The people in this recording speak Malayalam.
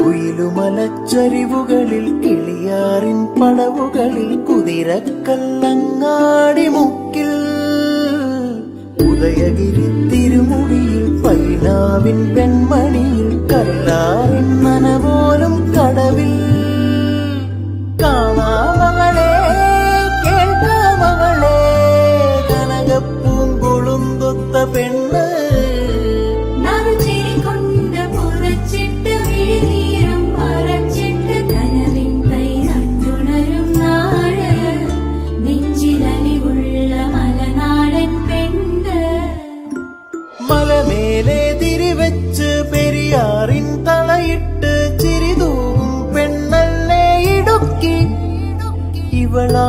കുയിലുമലച്ചരിവുകളിൽ കിളിയാറിൻ പടവുകളിൽ കുതിരക്കല്ലങ്ങാടി മുക്കിൽ. ഉദയഗിരി തിരുമുടിയിൽ പൈനാവിൻ പെൺമണിയിൽ കല്ലാറിൻ നനപോലും കടവിൽ. പെണ്ണ് മേലെ തിരിവെച്ച് പെരിയാറിൻ തളയിട്ട് ചിരിതൂവും പെണ്ണല്ലേ ഇടുക്കി. ഇവളാ